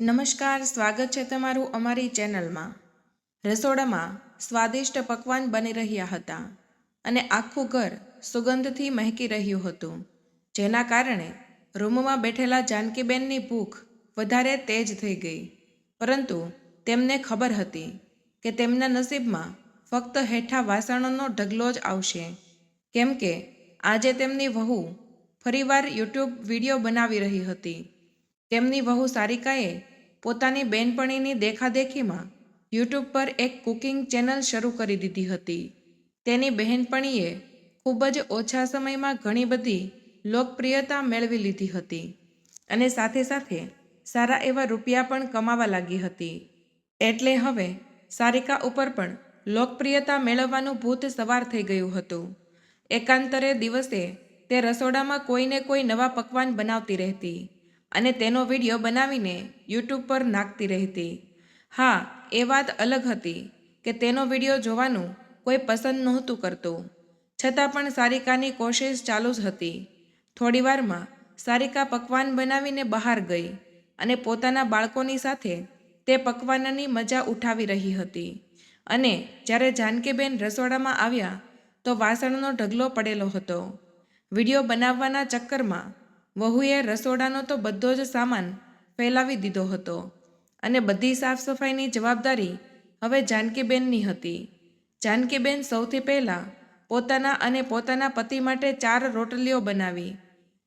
નમસ્કાર, સ્વાગત છે તમારું અમારી ચેનલમાં. રસોડામાં સ્વાદિષ્ટ પકવાન બની રહ્યા હતા અને આખું ઘર સુગંધથી મહેકી રહ્યું હતું, જેના કારણે રૂમમાં બેઠેલા જાનકીબેનની ભૂખ વધારે તેજ થઈ ગઈ. પરંતુ તેમને ખબર હતી કે તેમના નસીબમાં ફક્ત હેઠા વાસણોનો ઢગલો જ આવશે. કેમ કે આજે તેમની વહુ ફરીવાર યુટ્યુબ વીડિયો બનાવી રહી હતી. તેમની વહુ સારિકાએ પોતાની બેનપણીની દેખાદેખીમાં યુટ્યુબ પર એક કુકિંગ ચેનલ શરૂ કરી દીધી હતી. તેની બહેનપણીએ ખૂબ જ ઓછા સમયમાં ઘણી બધી લોકપ્રિયતા મેળવી લીધી હતી અને સાથે સાથે સારા એવા રૂપિયા પણ કમાવા લાગી હતી. એટલે હવે સારિકા ઉપર પણ લોકપ્રિયતા મેળવવાનું ભૂત સવાર થઈ ગયું હતું. એકાંતરે દિવસે તે રસોડામાં કોઈને કોઈ નવા પકવાન બનાવતી રહેતી. અને તેનો વીડિયો બનાવીને યુટ્યુબ પર નાખતી રહેતી. હા, એ વાત અલગ હતી કે તેનો વીડિયો જોવાનું કોઈ પસંદ નહોતું કરતું. છતાં પણ સારિકાની કોશિશ ચાલુ જ હતી. થોડીવારમાં સારિકા પકવાન બનાવીને બહાર ગઈ અને પોતાના બાળકોની સાથે તે પકવાનની મજા ઉઠાવી રહી હતી. અને જ્યારે જાનકીબેન રસોડામાં આવ્યા તો વાસણનો ઢગલો પડેલો હતો. વીડિયો બનાવવાના ચક્કરમાં વહુએ રસોડાનો તો બધો જ સામાન ફેલાવી દીધો હતો અને બધી સાફ સફાઈની જવાબદારી હવે જાનકીબેનની હતી. જાનકીબેન સૌથી પહેલાં પોતાના અને પોતાના પતિ માટે ચાર રોટલીઓ બનાવી.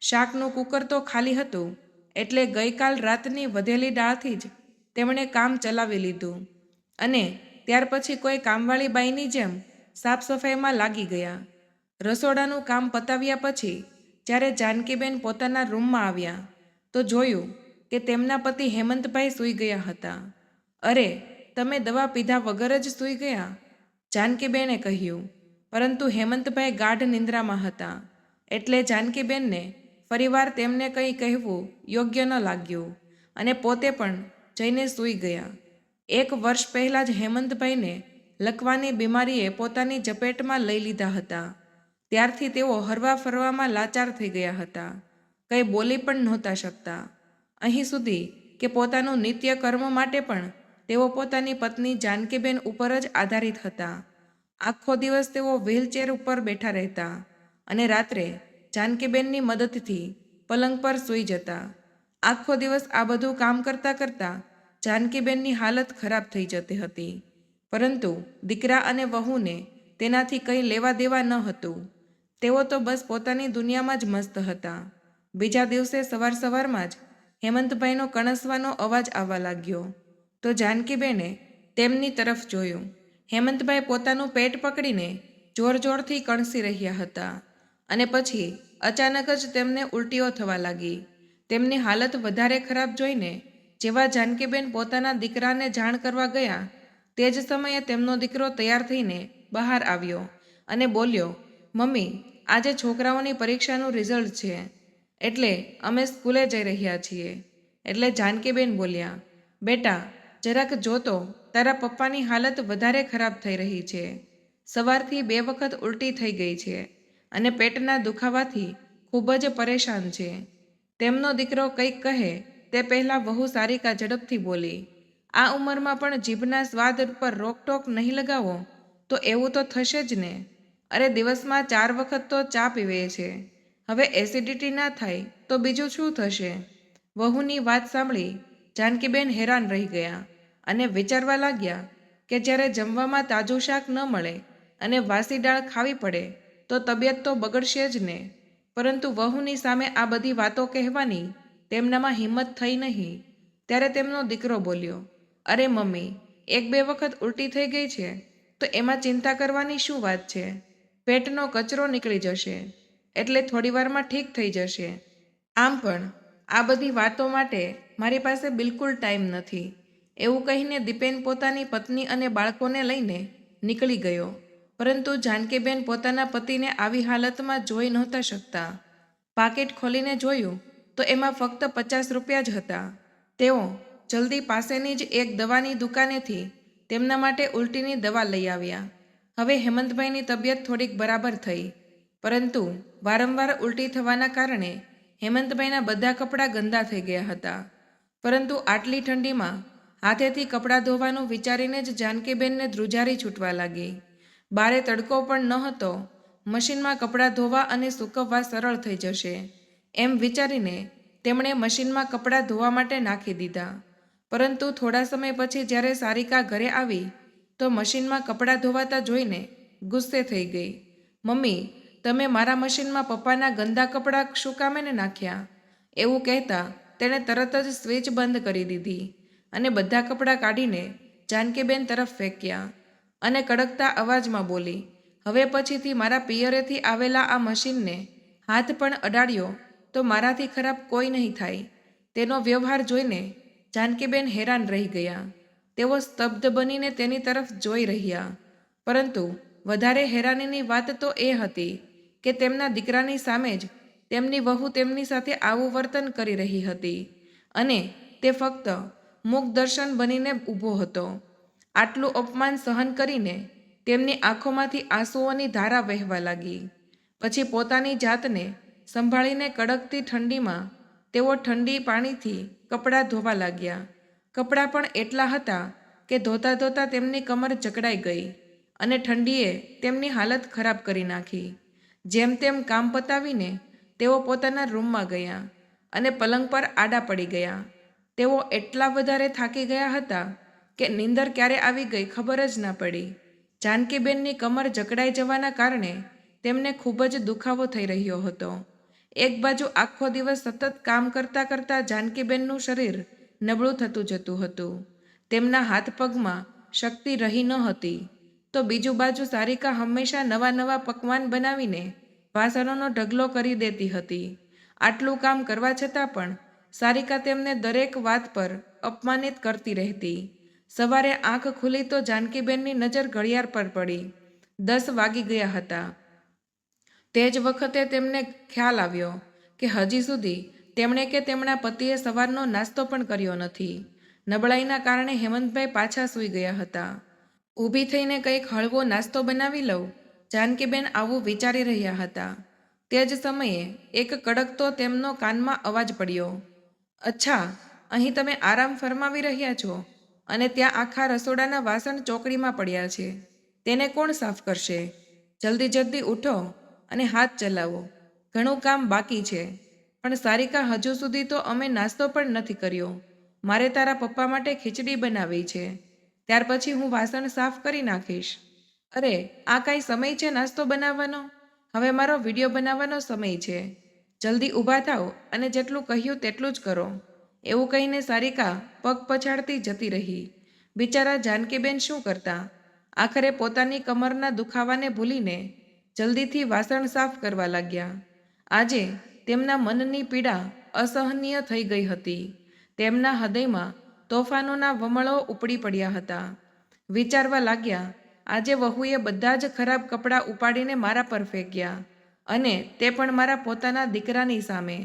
શાકનું કુકર તો ખાલી હતું, એટલે ગઈકાલ રાતની વધેલી ડાળથી જ તેમણે કામ ચલાવી લીધું. અને ત્યાર પછી કોઈ કામવાળી બાઈની જેમ સાફ સફાઈમાં લાગી ગયા. રસોડાનું કામ પતાવ્યા પછી જ્યારે જાનકીબેન પોતાના રૂમમાં આવ્યા, તો જોયું કે તેમના પતિ હેમંતભાઈ સૂઈ ગયા હતા. અરે, તમે દવા પીધા વગર જ સૂઈ ગયા? જાનકીબેને કહ્યું. પરંતુ હેમંતભાઈ ગાઢ નિંદ્રામાં હતા. એટલે જાનકીબેનને ફરીવાર તેમને કંઈ કહેવું યોગ્ય ન લાગ્યું અને પોતે પણ જઈને સૂઈ ગયા. એક વર્ષ પહેલાં જ હેમંતભાઈને લકવાની બીમારીએ પોતાની ઝપેટમાં લઈ લીધા હતા. ત્યારથી તેઓ હરવા ફરવામાં લાચાર થઈ ગયા હતા. કંઈ બોલી પણ નહોતા શકતા. અહીં સુધી કે પોતાનું નિત્ય કર્મ માટે પણ તેઓ પોતાની પત્ની જાનકીબેન ઉપર જ આધારિત હતા. આખો દિવસ તેઓ વ્હીલચેર ઉપર બેઠા રહેતા અને રાત્રે જાનકીબેનની મદદથી પલંગ પર સૂઈ જતા. આખો દિવસ આ બધું કામ કરતાં કરતાં જાનકીબેનની હાલત ખરાબ થઈ જતી હતી. પરંતુ દીકરા અને વહુને તેનાથી કંઈ લેવા દેવા ન હતું. તેઓ તો બસ પોતાની દુનિયામાં જ મસ્ત હતા. બીજા દિવસે સવાર સવારમાં જ હેમંતભાઈનો કણસવાનો અવાજ આવવા લાગ્યો. તો જાનકીબેને તેમની તરફ જોયું. હેમંતભાઈ પોતાનું પેટ પકડીને જોર જોરથી કણસી રહ્યા હતા અને પછી અચાનક જ તેમને ઉલટીઓ થવા લાગી. તેમની હાલત વધારે ખરાબ જોઈને જેવા જાનકીબેન પોતાના દીકરાને જાણ કરવા ગયા, તે જ સમયે તેમનો દીકરો તૈયાર થઈને બહાર આવ્યો અને બોલ્યો, મમ્મી આજે છોકરાઓની પરીક્ષાનું રિઝલ્ટ છે. એટલે અમે સ્કૂલે જઈ રહ્યા છીએ. એટલે જાનકીબેન બોલ્યા, બેટા, જરાક જોતો, તારા પપ્પાની હાલત વધારે ખરાબ થઈ રહી છે. સવારથી બે વખત ઉલટી થઈ ગઈ છે અને પેટના દુખાવાથી ખૂબ જ પરેશાન છે. તેમનો દીકરો કંઈક કહે, તે પહેલાં વહુ સારિકા ઝડપથી બોલી, આ ઉંમરમાં પણ જીભના સ્વાદ પર રોકટોક નહીં લગાવો, તો એવું તો થશે જ ને. અરે દિવસમાં ચાર વખત તો ચા પીવે છે. હવે એસિડિટી ના થાય તો બીજું શું થશે? વહુની વાત સાંભળી જાનકીબેન હેરાન રહી ગયા અને વિચારવા લાગ્યા કે જ્યારે જમવામાં તાજું શાક ન મળે અને વાસી દાળ ખાવી પડે તો તબિયત તો બગડશે જ ને. પરંતુ વહુની સામે આ બધી વાતો કહેવાની તેમનામાં હિંમત થઈ નહીં. ત્યારે તેમનો દીકરો બોલ્યો, અરે મમ્મી, એક બે વખત ઉલટી થઈ ગઈ છે, તો એમાં ચિંતા કરવાની શું વાત છે? પેટનો કચરો નીકળી જશે, એટલે થોડીવારમાં ઠીક થઈ જશે. આમ પણ, આ બધી વાતો માટે મારી પાસે બિલકુલ ટાઈમ નથી. એવું કહીને દીપેન પોતાની પત્ની અને બાળકોને લઈને નીકળી ગયો. પરંતુ જાનકીબેન પોતાના પતિને આવી હાલતમાં જોઈ નહોતા શકતા. પાકેટ ખોલીને જોયું તો એમાં ફક્ત પચાસ રૂપિયા જ હતા. તેઓ જલ્દી પાસેની જ એક દવાની દુકાનેથી તેમના માટે ઉલટીની દવા લઈ આવ્યા. હવે હેમંતભાઈની તબિયત થોડીક બરાબર થઈ. પરંતુ વારંવાર ઉલટી થવાના કારણે હેમંતભાઈના બધા કપડાં ગંદા થઈ ગયા હતા. પરંતુ આટલી ઠંડીમાં હાથેથી કપડાં ધોવાનું વિચારીને જ જાનકીબેનને ધ્રુજારી છૂટવા લાગી. બારે તડકો પણ ન હતો, મશીનમાં કપડાં ધોવા અને સૂકવવા સરળ થઈ જશે એમ વિચારીને તેમણે મશીનમાં કપડાં ધોવા માટે નાખી દીધા. પરંતુ થોડા સમય પછી જ્યારે સારિકા ઘરે આવી તો મશીનમાં કપડાં ધોવાતા જોઈને ગુસ્સે થઈ ગઈ. મમ્મી, તમે મારા મશીનમાં પપ્પાના ગંદા કપડાં શું કામે ને નાખ્યા? એવું કહેતા તેણે તરત જ સ્વિચ બંધ કરી દીધી અને બધા કપડાં કાઢીને જાનકીબેન તરફ ફેંક્યા અને કડકતા અવાજમાં બોલી, હવે પછીથી મારા પિયરેથી આવેલા આ મશીનને હાથ પણ અડાડ્યો તો મારાથી ખરાબ કોઈ નહીં થાય. તેનો વ્યવહાર જોઈને જાનકીબેન હેરાન રહી ગયા. તેઓ સ્તબ્ધ બનીને તેની તરફ જોઈ રહ્યા. પરંતુ વધારે હેરાનીની વાત તો એ હતી કે તેમના દીકરાની સામે જ તેમની વહુ તેમની સાથે આવું વર્તન કરી રહી હતી અને તે ફક્ત મુખદર્શન બનીને ઊભો હતો. આટલું અપમાન સહન કરીને તેમની આંખોમાંથી આંસુઓની ધારા વહેવા લાગી. પછી પોતાની જાતને સંભાળીને કડકતી ઠંડીમાં તેઓ ઠંડી પાણીથી કપડાં ધોવા લાગ્યા. કપડાં પણ એટલા હતા કે ધોતા ધોતા તેમની કમર જકડાઈ ગઈ અને ઠંડીએ તેમની હાલત ખરાબ કરી નાખી. જેમ તેમ કામ પતાવીને તેઓ પોતાના રૂમમાં ગયા અને પલંગ પર આડા પડી ગયા. તેઓ એટલા વધારે થાકી ગયા હતા કે નીંદર ક્યારે આવી ગઈ ખબર જ ના પડી. જાનકીબેનની કમર જકડાઈ જવાના કારણે તેમને ખૂબ જ દુખાવો થઈ રહ્યો હતો. એક બાજુ આખો દિવસ સતત કામ કરતાં કરતાં જાનકીબેનનું શરીર નબળું થતું જતું હતું. તેમના હાથ પગમાં શક્તિ રહી ન હતી. તો બીજું બાજુ સારિકા હંમેશા નવા નવા પકવાન બનાવીને વાસણોનો ઢગલો કરી દેતી હતી. આટલું કામ કરવા છતાં પણ સારિકા તેમને દરેક વાત પર અપમાનિત કરતી રહેતી. સવારે આંખ ખુલી તો જાનકીબેનની નજર ઘડિયાળ પર પડી. દસ વાગી ગયા હતા. તે જ વખતે તેમને ખ્યાલ આવ્યો કે હજી સુધી તેમણે કે તેમના પતિએ સવારનો નાસ્તો પણ કર્યો નથી. નબળાઈના કારણે હેમંતભાઈ પાછા સૂઈ ગયા હતા. ઊભી થઈને કંઈક હળવો નાસ્તો બનાવી લઉં? જાનકીબેન આવું વિચારી રહ્યા હતા. તે જ સમયે એક કડકતો તેમનો કાનમાં અવાજ પડ્યો. અચ્છા, અહીં તમે આરામ ફરમાવી રહ્યા છો અને ત્યાં આખા રસોડાના વાસણ ચોકડીમાં પડ્યા છે. તેને કોણ સાફ કરશે? જલ્દી જલ્દી ઉઠો અને હાથ ચલાવો. ઘણું કામ બાકી છે. પણ સારિકા હજુ સુધી તો અમે નાસ્તો પણ નથી કર્યો. મારે તારા પપ્પા માટે ખીચડી બનાવી છે. ત્યાર પછી હું વાસણ સાફ કરી નાખીશ. અરે, આ કાંઈ સમય છે નાસ્તો બનાવવાનો? હવે મારો વીડિયો બનાવવાનો સમય છે. જલ્દી ઊભા થાઓ અને જેટલું કહ્યું તેટલું જ કરો. એવું કહીને સારિકા પગ પછાડતી જતી રહી. બિચારા જાનકીબેન શું કરતા? આખરે પોતાની કમરના દુખાવાને ભૂલીને જલ્દીથી વાસણ સાફ કરવા લાગ્યા. આજે તેમના મનની પીડા અસહનીય થઈ ગઈ હતી. તેમના હૃદયમાં તોફાનોના વમળો ઉપડી પડ્યા હતા. વિચારવા લાગ્યા, આજે વહુએ બધા જ ખરાબ કપડાં ઉપાડીને મારા પર ફેંક્યા અને તે પણ મારા પોતાના દીકરાની સામે.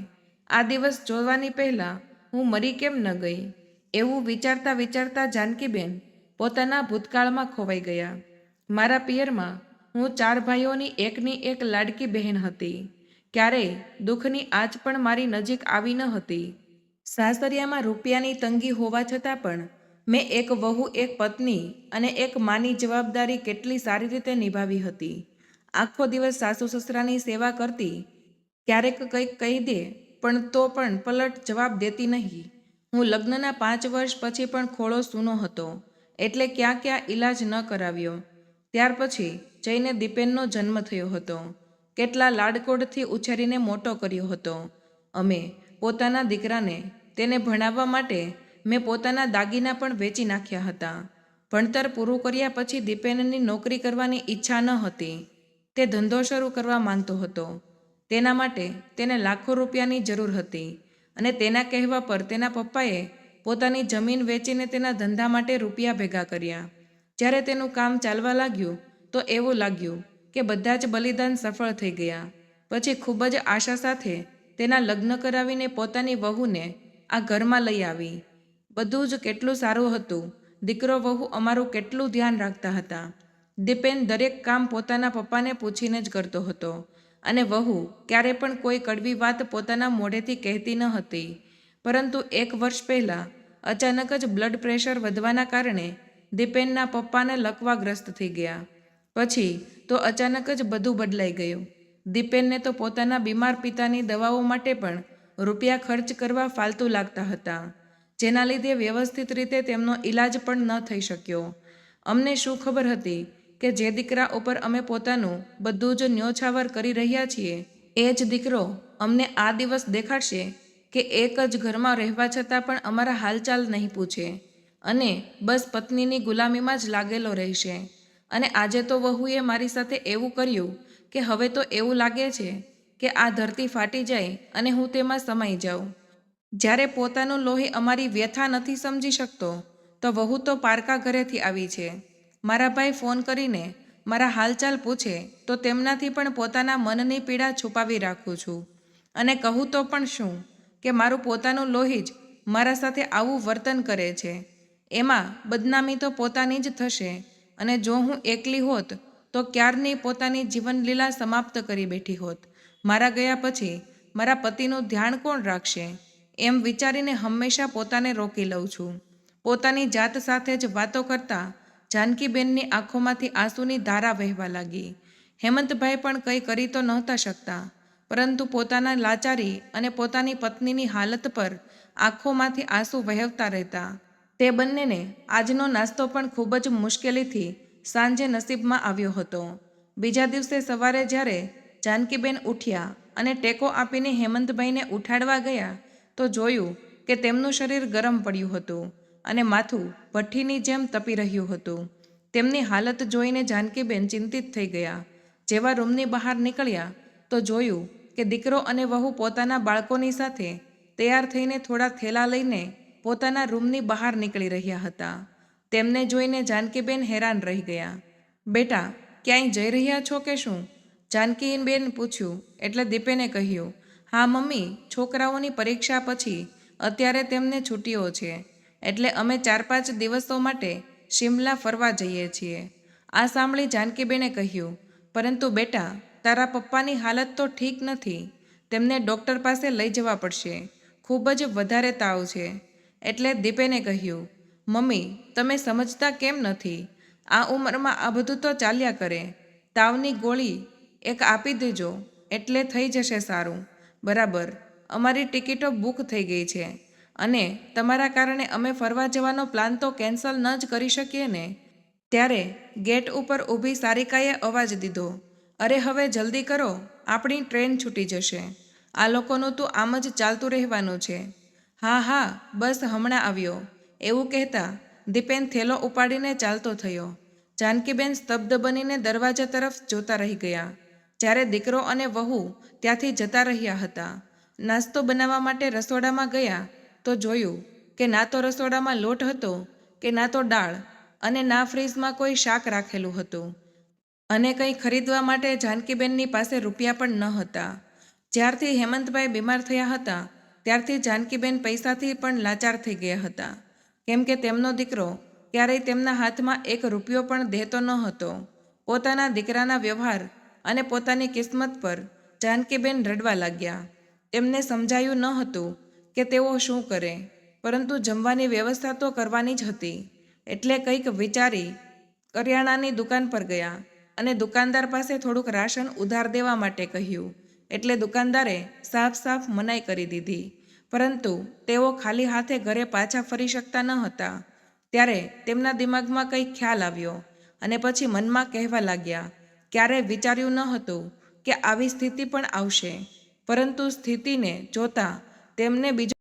આ દિવસ જોવાની પહેલાં હું મરી કેમ ન ગઈ? એવું વિચારતા વિચારતા જાનકીબેન પોતાના ભૂતકાળમાં ખોવાઈ ગયા. મારા પિયરમાં હું ચાર ભાઈઓની એકની એક લાડકી બહેન હતી. ક્યારેય દુઃખની આજ પણ મારી નજીક આવી ન હતી. સાસરિયામાં રૂપિયાની તંગી હોવા છતાં પણ મેં એક વહુ, એક પત્ની અને એક માની જવાબદારી કેટલી સારી રીતે નિભાવી હતી. આખો દિવસ સાસુ સસરાની સેવા કરતી, ક્યારેક કંઈક કહી દે, પણ તો પણ પલટ જવાબ દેતી નહીં. હું લગ્નના પાંચ વર્ષ પછી પણ ખોળો સૂનો હતો, એટલે ક્યાં ક્યાં ઈલાજ ન કરાવ્યો. ત્યાર પછી જઈને દીપેનનો જન્મ થયો હતો. કેટલા લાડકોડથી ઉછેરીને મોટો કર્યો હતો. અમે પોતાના દીકરાને તેને ભણાવવા માટે મેં પોતાના દાગીના પણ વેચી નાખ્યા હતા. ભણતર પૂરું કર્યા પછી દીપેનની નોકરી કરવાની ઈચ્છા ન હતી. તે ધંધો શરૂ કરવા માંગતો હતો. તેના માટે તેને લાખો રૂપિયાની જરૂર હતી અને તેના કહેવા પર તેના પપ્પાએ પોતાની જમીન વેચીને તેના ધંધા માટે રૂપિયા ભેગા કર્યા. જ્યારે તેનું કામ ચાલવા લાગ્યું તો એવું લાગ્યું કે બધા જ બલિદાન સફળ થઈ ગયા. પછી ખૂબ જ આશા સાથે તેના લગ્ન કરાવીને પોતાની વહુને આ ઘરમાં લઈ આવી. બધું જ કેટલું સારું હતું. દીકરો વહુ અમારું કેટલું ધ્યાન રાખતા હતા. દીપેન દરેક કામ પોતાના પપ્પાને પૂછીને જ કરતો હતો. અને વહુ ક્યારે પણ કોઈ કડવી વાત પોતાના મોઢેથી કહેતી ન હતી. પરંતુ એક વર્ષ પહેલાં અચાનક જ બ્લડ પ્રેશર વધવાના કારણે દીપેનના પપ્પાને લકવાગ્રસ્ત થઈ ગયા. પછી તો અચાનક જ બધું બદલાઈ ગયું. દીપેનને તો પોતાના બીમાર પિતાની દવાઓ માટે પણ રૂપિયા ખર્ચ કરવા ફાલતુ લાગતા હતા, જેના લીધે વ્યવસ્થિત રીતે તેમનો ઈલાજ પણ ન થઈ શક્યો. અમને શું ખબર હતી કે જે દીકરા ઉપર અમે પોતાનું બધું જ ન્યોછાવર કરી રહ્યા છીએ, એ જ દીકરો અમને આ દિવસ દેખાડશે કે એક જ ઘરમાં રહેવા છતાં પણ અમારા હાલચાલ નહીં પૂછે અને બસ પત્નીની ગુલામીમાં જ લાગેલો રહેશે. અને આજે તો વહુએ મારી સાથે એવું કર્યું કે હવે તો એવું લાગે છે કે આ ધરતી ફાટી જાય અને હું તેમાં સમાઈ જાઉં. જ્યારે પોતાનું લોહી અમારી વ્યથા નથી સમજી શકતો, તો વહુ તો પારકા ઘરેથી આવી છે. મારા ભાઈ ફોન કરીને મારા હાલચાલ પૂછે, તો તેમનાથી પણ પોતાના મનની પીડા છુપાવી રાખું છું. અને કહું તો પણ શું, કે મારું પોતાનું લોહી જ મારા સાથે આવું વર્તન કરે છે. એમાં બદનામી તો પોતાની જ થશે અને જો હું એકલી હોત, તો ક્યારની પોતાની જીવનલીલા સમાપ્ત કરી બેઠી હોત? મારા ગયા પછી મારા પતિનું ધ્યાન કોણ રાખશે? એમ વિચારીને હંમેશા પોતાને રોકી લઉં છું. પોતાની જાત સાથે જ વાતો કરતા જાનકીબેનની આંખોમાંથી આંસુની ધારા વહેવા લાગી. હેમંતભાઈ પણ કંઈ કરી તો નહોતા શકતા, પરંતુ પોતાના લાચારી અને પોતાની પત્નીની હાલત પર આંખોમાંથી આંસુ વહેવતા રહેતા. તે બંનેને આજનો નાસ્તો પણ ખૂબ જ મુશ્કેલીથી સાંજે નસીબમાં આવ્યો હતો. બીજા દિવસે સવારે જ્યારે જાનકીબેન ઉઠ્યા અને ટેકો આપીને હેમંતભાઈને ઉઠાડવા ગયા, તો જોયું કે તેમનું શરીર ગરમ પડ્યું હતું અને માથું ભઠ્ઠીની જેમ તપી રહ્યું હતું. તેમની હાલત જોઈને જાનકીબેન ચિંતિત થઈ ગયા. જેવા રૂમની બહાર નીકળ્યા, તો જોયું કે દીકરો અને વહુ પોતાના બાળકોની સાથે તૈયાર થઈને થોડા થેલા લઈને પોતાના રૂમની બહાર નીકળી રહ્યા હતા. તેમને જોઈને જાનકીબેન હેરાન રહી ગયા. બેટા, ક્યાંય જઈ રહ્યા છો કે શું? જાનકીબેન પૂછ્યું. એટલે દીપેને કહ્યું, હા મમ્મી, છોકરાઓની પરીક્ષા પછી અત્યારે તેમને છૂટીઓ છે. એટલે અમે ચાર પાંચ દિવસો માટે શિમલા ફરવા જઈએ છીએ. આ સાંભળી જાનકીબેને કહ્યું, પરંતુ બેટા, તારા પપ્પાની હાલત તો ઠીક નથી. તેમને ડૉક્ટર પાસે લઈ જવા પડશે. ખૂબ જ વધારે તાવ છે. એટલે દીપેને કહ્યું, મમ્મી, તમે સમજતા કેમ નથી? આ ઉંમરમાં આ બધું તો ચાલ્યા કરે. તાવની ગોળી એક આપી દેજો, એટલે થઈ જશે સારું. બરાબર, અમારી ટિકિટો બુક થઈ ગઈ છે. અને તમારા કારણે અમે ફરવા જવાનો પ્લાન તો કેન્સલ ન જ કરી શકીએ ને? ત્યારે ગેટ ઉપર ઊભી સારિકાએ અવાજ દીધો, અરે હવે જલ્દી કરો, આપણી ટ્રેન છૂટી જશે. આ લોકોનું તો આમ જ ચાલતું રહેવાનું છે. હા હા, બસ હમણાં આવ્યો. એવું કહેતા દીપેન થેલો ઉપાડીને ચાલતો થયો. જાનકીબેન સ્તબ્ધ બનીને દરવાજા તરફ જોતા રહી ગયા. જ્યારે દીકરો અને વહુ ત્યાંથી જતા રહ્યા હતા. નાસ્તો બનાવવા માટે રસોડામાં ગયા તો જોયું કે ના તો રસોડામાં લોટ હતો કે ના તો દાળ અને ના ફ્રીજમાં કોઈ શાક રાખેલું હતું. અને કંઈ ખરીદવા માટે જાનકીબેનની પાસે રૂપિયા પણ ન હતા. જ્યારથી હેમંતભાઈ બીમાર થયા હતા ત્યારથી જાનકીબેન પૈસાથી પણ લાચાર થઈ ગયા હતા. કેમ કે તેમનો દીકરો ક્યારેય તેમના હાથમાં એક રૂપિયો પણ દેતો ન હતો. પોતાના દીકરાના વ્યવહાર અને પોતાની કિસ્મત પર જાનકીબેન રડવા લાગ્યા. તેમને સમજાયું ન હતું કે તેઓ શું કરે, પરંતુ જમવાની વ્યવસ્થા તો કરવાની જ હતી. એટલે કંઈક વિચારી કરિયાણાની દુકાન પર ગયા અને દુકાનદાર પાસે થોડુંક રાશન ઉધાર દેવા માટે કહ્યું. એટલે દુકાનદારે સાફ સાફ મનાઈ કરી દીધી. પરંતુ તેઓ ખાલી હાથે ઘરે પાછા ફરી શકતા ન હતા. ત્યારે તેમના દિમાગમાં કંઈક ખ્યાલ આવ્યો અને પછી મનમાં કહેવા લાગ્યા ક્યારે વિચાર્યું ન હતું કે આવી સ્થિતિ પણ આવશે. પરંતુ સ્થિતિને જોતા તેમને બીજો